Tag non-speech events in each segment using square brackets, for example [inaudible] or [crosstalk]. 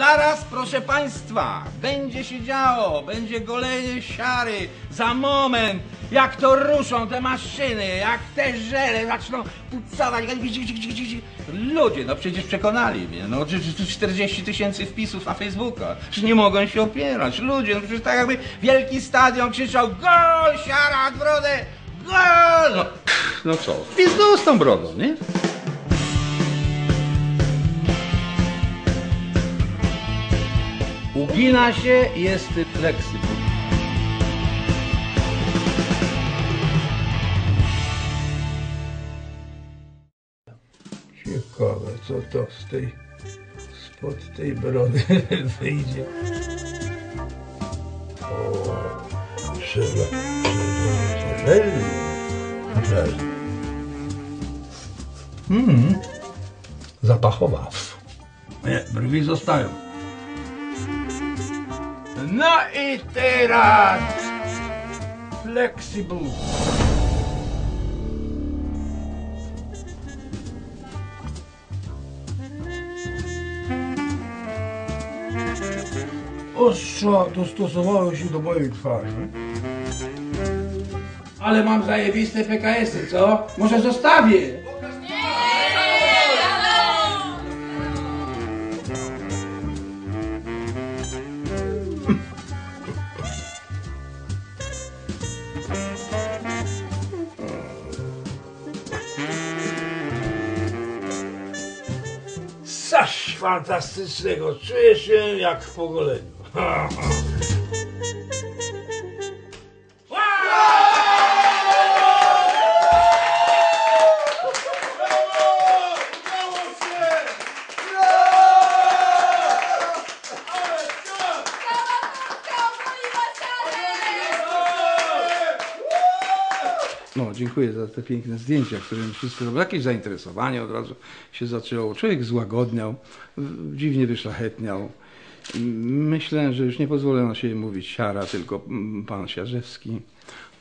Zaraz, proszę państwa, będzie się działo, będzie golenie siary. Za moment, jak to ruszą te maszyny, jak te żele zaczną pucować. Ludzie, no przecież przekonali mnie. No, czy- czy- czy 40 tysięcy wpisów na Facebooka. Czy nie mogą się opierać? Ludzie, no przecież tak jakby wielki stadion krzyczał gol, siara, brodę, gol! No, no co, pizdu z tą brodą, nie? Ugina się, jest fleksybel. Ciekawe, co to z tej, spod tej brody [laughs] wyjdzie. O, żele, żele, żele. Mm, zapachowa. Nie, brwi zostają. No i teraz flexible. Ostrza dostosowały się do mojej twarzy. Ale mam zajebiste PKS-y, co? Może zostawię. Fantastycznego. Czuję się jak w pogoleniu. [laughs] No, dziękuję za te piękne zdjęcia, które mi wszyscy robią. Jakieś zainteresowanie od razu się zaczęło. Człowiek złagodniał, dziwnie wyszlachetniał. Myślę, że już nie pozwolę na siebie mówić siara, tylko mm, pan Siarzewski.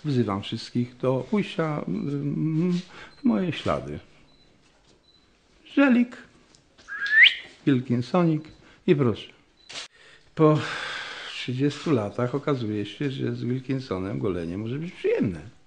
Wzywam wszystkich do pójścia mm, w moje ślady. Żelik, Wilkinsonik i proszę. Po 30 latach okazuje się, że z Wilkinsonem golenie może być przyjemne.